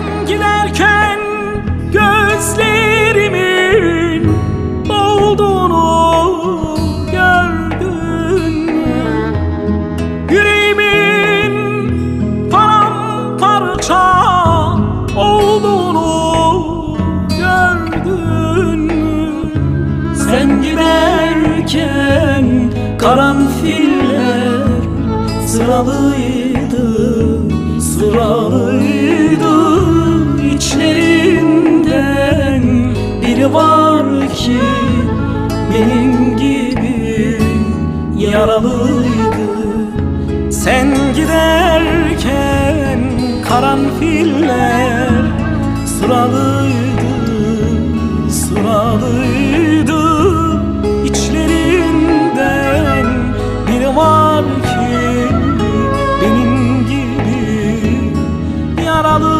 Sen giderken gözlerimin dolduğunu gördün mü? Yüreğimin paramparça olduğunu gördün? Sen giderken karanfiller sıralıydı, sıralıydı yaralıydı. Sen giderken karanfiller sıralıydı, sıralıydı İçlerinden biri var ki benim gibi yaralı